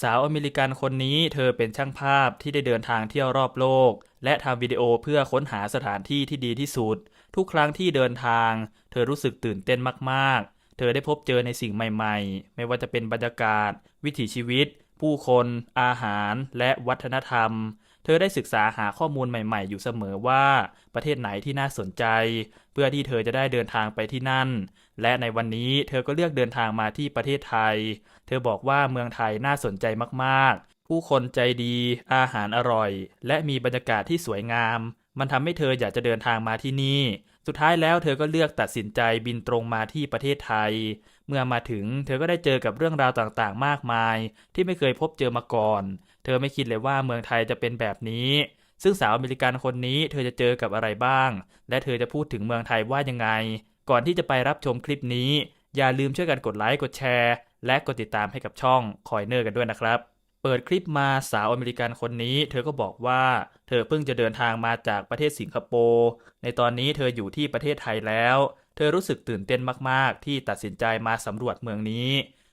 สาวอเมริกันคนนี้เธอเป็นช่างภาพที่ได้เดินทางเที่ยวรอบโลก และทำวิดีโอเพื่อค้นหาสถานที่ที่ดีที่สุด ทุกครั้งที่เดินทาง เธอรู้สึกตื่นเต้นมากๆ เธอได้พบเจอในสิ่งใหม่ๆ ไม่ว่าจะเป็นบรรยากาศ วิถีชีวิต ผู้คน อาหาร และวัฒนธรรม เธอได้ศึกษาหาข้อมูลใหม่ๆ อยู่เสมอว่า ประเทศไหนที่น่าสนใจ เพื่อที่เธอจะได้เดินทางไปที่นั่น และในวันนี้เธอก็เลือกเดินทางมาที่ประเทศไทย เธอบอกว่าเมืองไทยน่าสนใจมากๆ ผู้คนใจดี อาหารอร่อย และมีบรรยากาศที่สวยงาม มันทำให้เธออยากจะเดินทางมาที่นี่ สุดท้ายแล้วเธอก็เลือกตัดสินใจบินตรงมาที่ประเทศไทย เมื่อมาถึงเธอก็ได้เจอกับเรื่องราวต่างๆ มากมาย ที่ไม่เคยพบเจอมาก่อน เธอไม่คิดเลยว่าเมืองไทยจะเป็นแบบนี้ซึ่งสาวอเมริกันคนนี้เธอจะเจอกับอะไรบ้าง และเธอจะพูดถึงเมืองไทยว่ายังไง ก่อนที่จะไปรับชมคลิปนี้ อย่าลืมช่วยกันกดไลค์กดแชร์ และกดติดตามให้กับช่องคอยเนอร์กันด้วยนะครับ เปิดคลิปมาสาวอเมริกันคนนี้ เธอก็บอกว่า เธอเพิ่งจะเดินทางมาจากประเทศสิงคโปร์ในตอนนี้เธออยู่ที่ประเทศไทยแล้ว เธอรู้สึกตื่นเต้นมากๆ ที่ตัดสินใจมาสำรวจเมืองนี้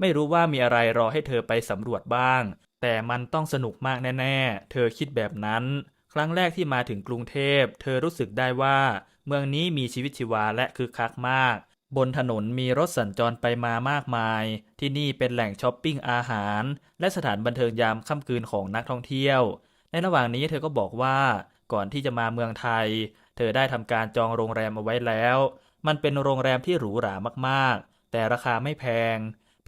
ไม่รู้ว่ามีอะไรรอให้เธอไปสำรวจบ้าง แต่มันต้องสนุกมากแน่ ๆ เธอคิดแบบนั้น ครั้งแรกที่มาถึงกรุงเทพ เธอรู้สึกได้ว่า เมืองนี้มีชีวิตชีวาและคึกคักมาก บนถนนมีรถสัญจรไปมามากมาย ที่นี่เป็นแหล่งช้อปปิ้งอาหาร และสถานบันเทิงยามค่ำคืนของนักท่องเที่ยว ในระหว่างนี้เธอก็บอกว่าก่อนที่จะมาเมืองไทย เธอได้ทำการจองโรงแรมเอาไว้แล้ว มันเป็นโรงแรมที่หรูหรามากๆ แต่ราคาไม่แพง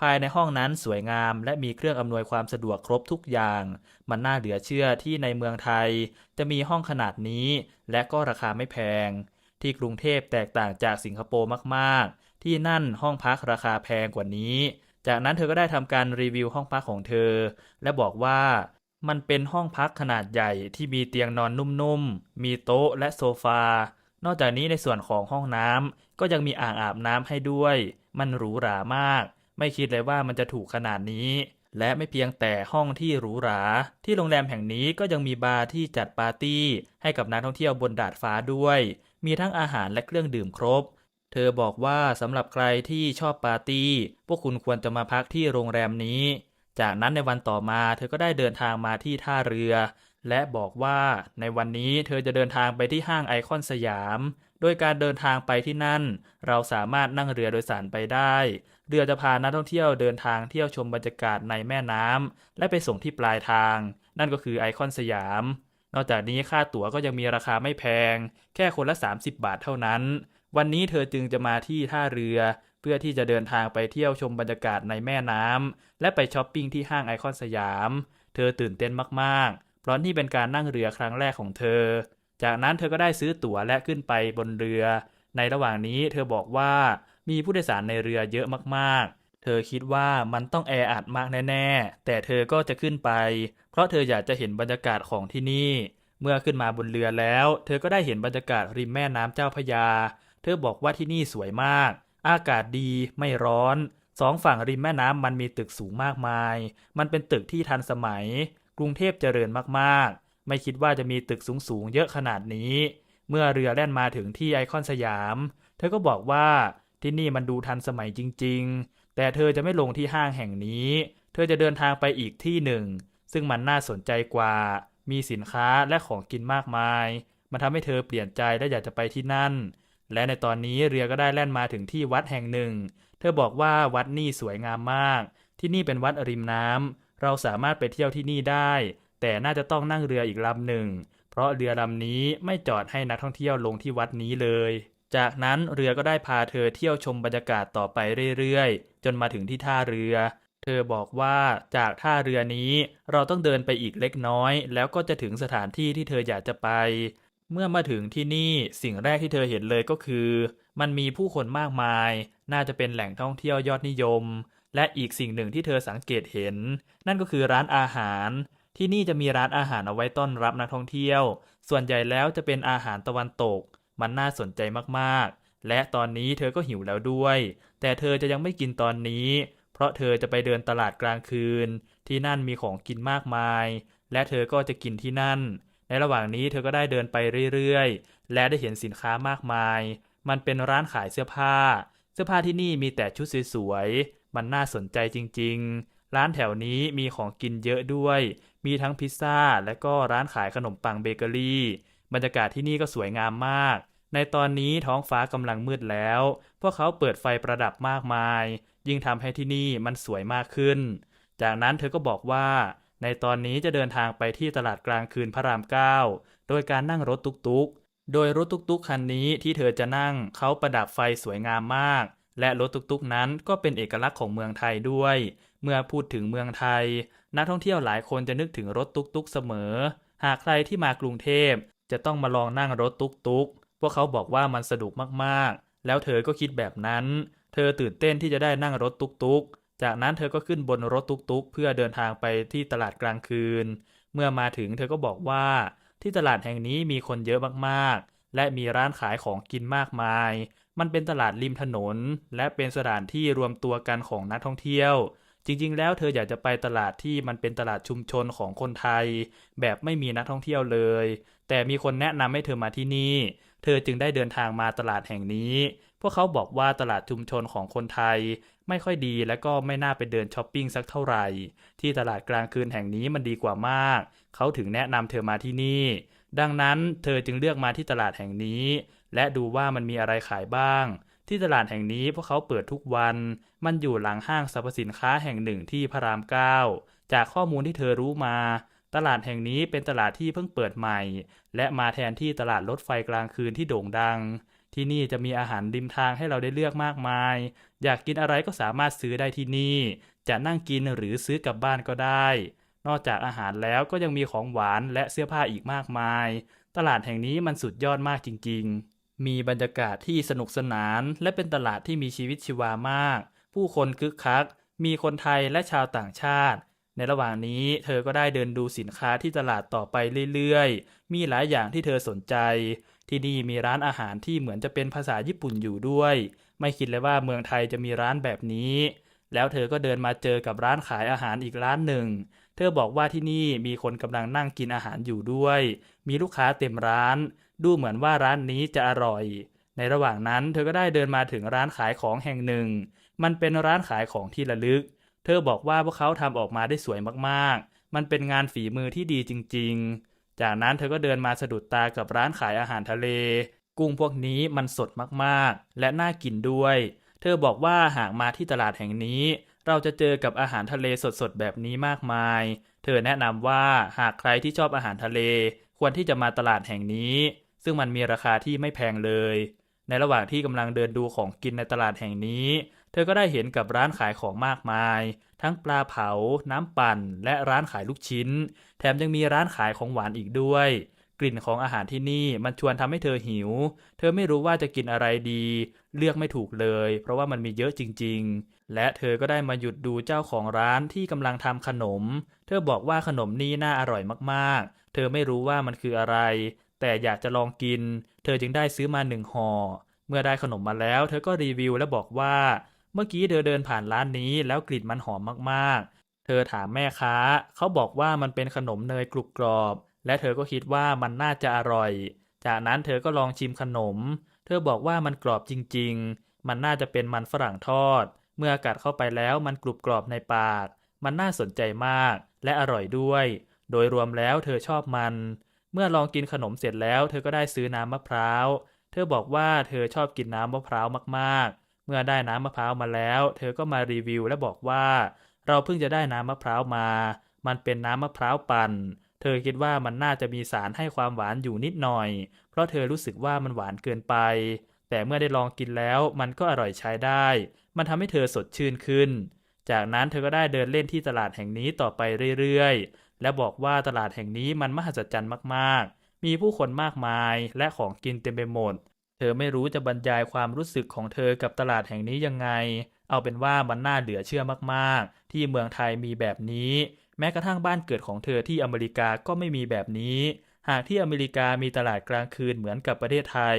ภายในห้องนั้นสวยงามและมีเครื่องอำนวยความสะดวกครบทุกอย่าง มันน่าเหลือเชื่อที่ในเมืองไทย จะมีห้องขนาดนี้ และก็ราคาไม่แพง ที่กรุงเทพแตกต่างจากสิงคโปร์มากๆ ที่นั่นห้องพักราคาแพงกว่านี้ จากนั้นเธอก็ได้ทำการรีวิวห้องพักของเธอ และบอกว่ามันเป็นห้องพักขนาดใหญ่ที่มีเตียงนอนนุ่มๆ มีโต๊ะและโซฟา นอกจากนี้ในส่วนของห้องน้ำก็ยังมีอ่างอาบน้ำให้ด้วย มันหรูหรามาก ไม่คิดเลยว่ามันจะถูกขนาดนี้ และไม่เพียงแต่ห้องที่หรูหรา ที่โรงแรมแห่งนี้ก็ยังมีบาร์ที่จัดปาร์ตี้ ให้กับนักท่องเที่ยวบนดาดฟ้าด้วย มีทั้งอาหารและเครื่องดื่มครบ เธอบอกว่าสำหรับใครที่ชอบปาร์ตี้ พวกคุณควรจะมาพักที่โรงแรมนี้ จากนั้นในวันต่อมาเธอก็ได้เดินทางมาที่ท่าเรือ และบอกว่าในวันนี้เธอจะเดินทางไปที่ห้างไอคอนสยาม โดยการเดินทางไปที่นั่น เราสามารถนั่งเรือโดยสารไปได้ เรือจะพานักท่องเที่ยวเดินทางเที่ยวชมบรรยากาศในแม่น้ำและไปส่งที่ปลายทาง นั่นก็คือไอคอนสยาม นอกจากนี้ค่าตั๋วก็ยังมีราคาไม่แพง แค่คนละ 30 บาทเท่านั้น วันนี้เธอจึงจะมาที่ท่าเรือ เพื่อที่จะเดินทางไปเที่ยวชมบรรยากาศในแม่น้ำและไปช้อปปิ้งที่ห้างไอคอนสยาม เธอตื่นเต้นมากๆ เพราะนี่เป็นการนั่งเรือครั้งแรกของเธอ จากนั้นเธอก็ได้ซื้อตั๋วและขึ้นไปบนเรือ ในระหว่างนี้เธอบอกว่ามีผู้โดยสารในเรือเยอะมากๆ ธอคิดว่ามันต้องแออัดมากแน่ ๆ แต่เธอก็จะขึ้นไป เพราะเธออยากจะเห็นบรรยากาศของที่นี่ เมื่อขึ้นมาบนเรือแล้ว เธอก็ได้เห็นบรรยากาศริมแม่น้ำเจ้าพระยา เธอบอกว่าที่นี่สวยมาก อากาศดีไม่ร้อน สองฝั่งริมแม่น้ำมันมีตึกสูงมากมาย มันเป็นตึกที่ทันสมัย กรุงเทพเจริญมากๆ ไม่คิดว่าจะมีตึกสูงๆเยอะขนาดนี้ เมื่อเรือแล่นมาถึงที่ไอคอนสยาม เธอก็บอกว่าที่นี่มันดูทันสมัยจริง ๆ แต่เธอจะไม่ลงที่ห้างแห่งนี้ เธอจะเดินทางไปอีกที่หนึ่ง ซึ่งมันน่าสนใจกว่า มีสินค้าและของกินมากมาย มันทำให้เธอเปลี่ยนใจและอยากจะไปที่นั่น และในตอนนี้เรือก็ได้แล่นมาถึงที่วัดแห่งหนึ่ง เธอบอกว่าวัดนี่สวยงามมาก ที่นี่เป็นวัดริมน้ำ เราสามารถไปเที่ยวที่นี่ได้ แต่น่าจะต้องนั่งเรืออีกลำหนึ่ง เพราะเรือลำนี้ไม่จอดให้นักท่องเที่ยวลงที่วัดนี้เลย จากนั้นเรือก็ได้พาเธอเที่ยวชมบรรยากาศต่อไปเรื่อยๆ จนมาถึงที่ท่าเรือ เธอบอกว่าจากท่าเรือนี้เราต้องเดินไปอีกเล็กน้อย แล้วก็จะถึงสถานที่ที่เธออยากจะไป เมื่อมาถึงที่นี่สิ่งแรกที่เธอเห็นเลยก็คือ มันมีผู้คนมากมาย น่าจะเป็นแหล่งท่องเที่ยวยอดนิยม และอีกสิ่งหนึ่งที่เธอสังเกตเห็น นั่นก็คือร้านอาหาร ที่นี่จะมีร้านอาหารเอาไว้ต้อนรับนักท่องเที่ยว ส่วนใหญ่แล้วจะเป็นอาหารตะวันตก มันน่าสนใจมากๆ และตอนนี้เธอก็หิวแล้วด้วย แต่เธอจะยังไม่กินตอนนี้ เพราะเธอจะไปเดินตลาดกลางคืน ที่นั่นมีของกินมากมาย และเธอก็จะกินที่นั่น ในระหว่างนี้เธอก็ได้เดินไปเรื่อยๆ และได้เห็นสินค้ามากมาย มันเป็นร้านขายเสื้อผ้า เสื้อผ้าที่นี่มีแต่ชุดสวยๆ มันน่าสนใจจริง ๆ ร้านแถวนี้มีของกินเยอะด้วย มีทั้งพิซซ่าและก็ร้านขายขนมปังเบเกอรี่ บรรยากาศที่นี่ก็สวยงามมาก ในตอนนี้ท้องฟ้ากำลังมืดแล้ว พวกเขาเปิดไฟประดับมากมาย ยิ่งทำให้ที่นี่มันสวยมากขึ้น จากนั้นเธอก็บอกว่า ในตอนนี้จะเดินทางไปที่ตลาดกลางคืนพระรามเก้าโดยการนั่งรถตุกๆ โดยรถตุกๆคันนี้ที่เธอจะนั่งเขาประดับไฟสวยงามมาก และรถตุกๆนั้นก็เป็นเอกลักษณ์ของเมืองไทยด้วย เมื่อพูดถึงเมืองไทย นักท่องเที่ยวหลายคนจะนึกถึงรถตุกๆเสมอ หากใครที่มากรุงเทพ จะต้องมาลองนั่งรถตุกๆ พวกเขาบอกว่ามันสนุกมากๆ แล้วเธอก็คิดแบบนั้น เธอตื่นเต้นที่จะได้นั่งรถตุกๆ จากนั้นเธอก็ขึ้นบนรถตุกๆ เพื่อเดินทางไปที่ตลาดกลางคืน เมื่อมาถึงเธอก็บอกว่า ที่ตลาดแห่งนี้มีคนเยอะมากๆ และมีร้านขายของกินมากมาย มันเป็นตลาดริมถนน และเป็นสถานที่รวมตัวกันของนักท่องเที่ยว จริง ๆ แล้วเธออยากจะไปตลาดที่มันเป็นตลาดชุมชนของคนไทย แบบไม่มีนักท่องเที่ยวเลย แต่มีคนแนะนำให้เธอมาที่นี่ เธอจึงได้เดินทางมาตลาดแห่งนี้ พวกเขาบอกว่าตลาดชุมชนของคนไทย ไม่ค่อยดีและก็ไม่น่าไปเดินช้อปปิ้งสักเท่าไหร่ ที่ตลาดกลางคืนแห่งนี้มันดีกว่ามาก เขาถึงแนะนำเธอมาที่นี่ ดังนั้นเธอจึงเลือกมาที่ตลาดแห่งนี้ และดูว่ามันมีอะไรขายบ้าง ที่ตลาดแห่งนี้พวกเขาเปิดทุกวัน มันอยู่หลังห้างสรรพสินค้าแห่งหนึ่งที่พระรามเก้าจากข้อมูลที่เธอรู้มา ตลาดแห่งนี้เป็นตลาดที่เพิ่งเปิดใหม่ และมาแทนที่ตลาดรถไฟกลางคืนที่โด่งดัง ที่นี่จะมีอาหารริมทางให้เราได้เลือกมากมาย อยากกินอะไรก็สามารถซื้อได้ที่นี่ จะนั่งกินหรือซื้อกลับบ้านก็ได้ นอกจากอาหารแล้วก็ยังมีของหวานและเสื้อผ้าอีกมากมาย ตลาดแห่งนี้มันสุดยอดมากจริง ๆ มีบรรยากาศที่สนุกสนาน และเป็นตลาดที่มีชีวิตชีวามาก ผู้คนคึกคัก มีคนไทยและชาวต่างชาติ ในระหว่างนี้เธอก็ได้เดินดูสินค้าที่ตลาดต่อไปเรื่อยๆ มีหลายอย่างที่เธอสนใจ ที่นี่มีร้านอาหารที่เหมือนจะเป็นภาษาญี่ปุ่นอยู่ด้วย ไม่คิดเลยว่าเมืองไทยจะมีร้านแบบนี้ แล้วเธอก็เดินมาเจอกับร้านขายอาหารอีกร้านหนึ่ง เธอบอกว่าที่นี่มีคนกำลังนั่งกินอาหารอยู่ด้วย มีลูกค้าเต็มร้าน ดูเหมือนว่าร้านนี้จะอร่อย ในระหว่างนั้นเธอก็ได้เดินมาถึงร้านขายของแห่งหนึ่ง มันเป็นร้านขายของที่ระลึก เธอบอกว่าพวกเขาทำออกมาได้สวยมากๆ มันเป็นงานฝีมือที่ดีจริง ๆ จากนั้นเธอก็เดินมาสะดุดตากับร้านขายอาหารทะเล กุ้งพวกนี้มันสดมากๆ และน่ากินด้วย เธอบอกว่าหากมาที่ตลาดแห่งนี้ เราจะเจอกับอาหารทะเลสดๆแบบนี้มากมาย เธอแนะนำว่าหากใครที่ชอบอาหารทะเล ควรที่จะมาตลาดแห่งนี้ ซึ่งมันมีราคาที่ไม่แพงเลย ในระหว่างที่กำลังเดินดูของกินในตลาดแห่งนี้ เธอก็ได้เห็นกับร้านขายของมากมาย ทั้งปลาเผา น้ำปั่น และร้านขายลูกชิ้น แถมยังมีร้านขายของหวานอีกด้วย กลิ่นของอาหารที่นี่มันชวนทำให้เธอหิว เธอไม่รู้ว่าจะกินอะไรดี เลือกไม่ถูกเลย เพราะว่ามันมีเยอะจริง ๆ และเธอก็ได้มาหยุดดูเจ้าของร้านที่กำลังทำขนม เธอบอกว่าขนมนี่น่าอร่อยมากๆ เธอไม่รู้ว่ามันคืออะไร แต่อยากจะลองกิน เธอจึงได้ซื้อมาหนึ่งห่อ เมื่อได้ขนมมาแล้ว เธอก็รีวิวและบอกว่า เมื่อกี้เธอเดินผ่านร้านนี้ แล้วกลิ่นมันหอมมากๆ เธอถามแม่ค้า เขาบอกว่ามันเป็นขนมเนยกรุบกรอบ และเธอก็คิดว่ามันน่าจะอร่อย จากนั้นเธอก็ลองชิมขนม เธอบอกว่ามันกรอบจริง ๆ มันน่าจะเป็นมันฝรั่งทอด เมื่อกัดเข้าไปแล้วมันกรุบกรอบในปาก มันน่าสนใจมาก และอร่อยด้วย โดยรวมแล้วเธอชอบมัน เมื่อลองกินขนมเสร็จแล้วเธอก็ได้ซื้อน้ำมะพร้าว เธอบอกว่าเธอชอบกินน้ำมะพร้าวมากๆ เมื่อได้น้ำมะพร้าวมาแล้ว เธอก็มารีวิวและบอกว่า เราเพิ่งจะได้น้ำมะพร้าวมา มันเป็นน้ำมะพร้าวปั่น เธอคิดว่ามันน่าจะมีสารให้ความหวานอยู่นิดหน่อย เพราะเธอรู้สึกว่ามันหวานเกินไป แต่เมื่อได้ลองกินแล้วมันก็อร่อยใช้ได้ มันทำให้เธอสดชื่นขึ้น จากนั้นเธอก็ได้เดินเล่นที่ตลาดแห่งนี้ต่อไปเรื่อยๆ และบอกว่าตลาดแห่งนี้มันมหัศจรรย์มากๆ มีผู้คนมากมายและของกินเต็มไปหมด เธอไม่รู้จะบรรยายความรู้สึกของเธอกับตลาดแห่งนี้ยังไง เอาเป็นว่ามันน่าเหลือเชื่อมากๆ ที่เมืองไทยมีแบบนี้ แม้กระทั่งบ้านเกิดของเธอที่อเมริกาก็ไม่มีแบบนี้ หากที่อเมริกามีตลาดกลางคืนเหมือนกับประเทศไทย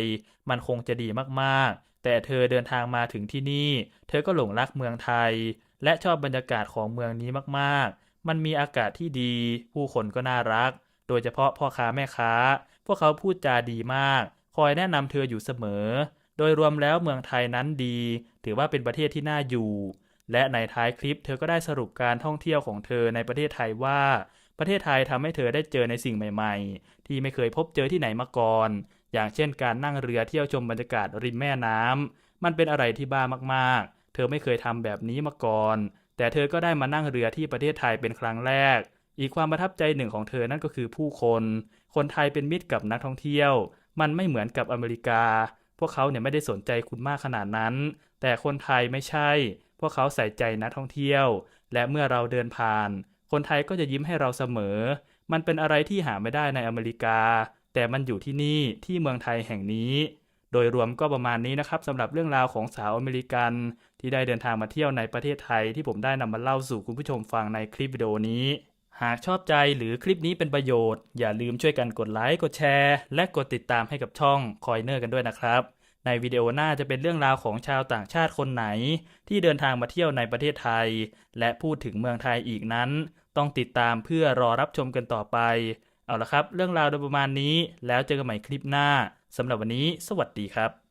มันคงจะดีมากๆ แต่เธอเดินทางมาถึงที่นี่ เธอก็หลงรักเมืองไทย และชอบบรรยากาศของเมืองนี้มากๆ มันมีอากาศที่ดี ผู้คนก็น่ารัก โดยเฉพาะพ่อค้าแม่ค้า พวกเขาพูดจาดีมาก คอยแนะนำเธออยู่เสมอ โดยรวมแล้วเมืองไทยนั้นดี ถือว่าเป็นประเทศที่น่าอยู่ และในท้ายคลิปเธอก็ได้สรุปการท่องเที่ยวของเธอในประเทศไทยว่า ประเทศไทยทำให้เธอได้เจอในสิ่งใหม่ ๆ ที่ไม่เคยพบเจอที่ไหนมาก่อน อย่างเช่นการนั่งเรือเที่ยวชมบรรยากาศริมแม่น้ำมันเป็นอะไรที่บ้ามากๆ เธอไม่เคยทำแบบนี้มาก่อน แต่เธอก็ได้มานั่งเรือที่ประเทศไทยเป็นครั้งแรก อีกความประทับใจหนึ่งของเธอนั่นก็คือผู้คน คนไทยเป็นมิตรกับนักท่องเที่ยว มันไม่เหมือนกับอเมริกา พวกเขาเนี่ยไม่ได้สนใจคุณมากขนาดนั้น แต่คนไทยไม่ใช่ พวกเขาใส่ใจนักท่องเที่ยว และเมื่อเราเดินผ่าน คนไทยก็จะยิ้มให้เราเสมอ มันเป็นอะไรที่หาไม่ได้ในอเมริกา แต่มันอยู่ที่นี่ที่เมืองไทยแห่งนี้ โดยรวมก็ประมาณนี้นะครับสำหรับเรื่องราวของสาวอเมริกัน ที่ได้เดินทางมาเที่ยวในประเทศไทยที่ผมได้นำมาเล่าสู่คุณผู้ชมฟังในคลิปวิดีโอนี้ หากชอบใจหรือคลิปนี้เป็นประโยชน์ อย่าลืมช่วยกันกดไลค์กดแชร์ และกดติดตามให้กับช่องคอยเนอร์กันด้วยนะครับ ในวิดีโอหน้าจะเป็นเรื่องราวของชาวต่างชาติคนไหน ที่เดินทางมาเที่ยวในประเทศไทย และพูดถึงเมืองไทยอีกนั้น ต้องติดตามเพื่อรอรับชมกันต่อไป เอาละครับ เรื่องราวโดยประมาณนี้ แล้วเจอกันใหม่คลิปหน้าสำหรับวันนี้ สวัสดีครับ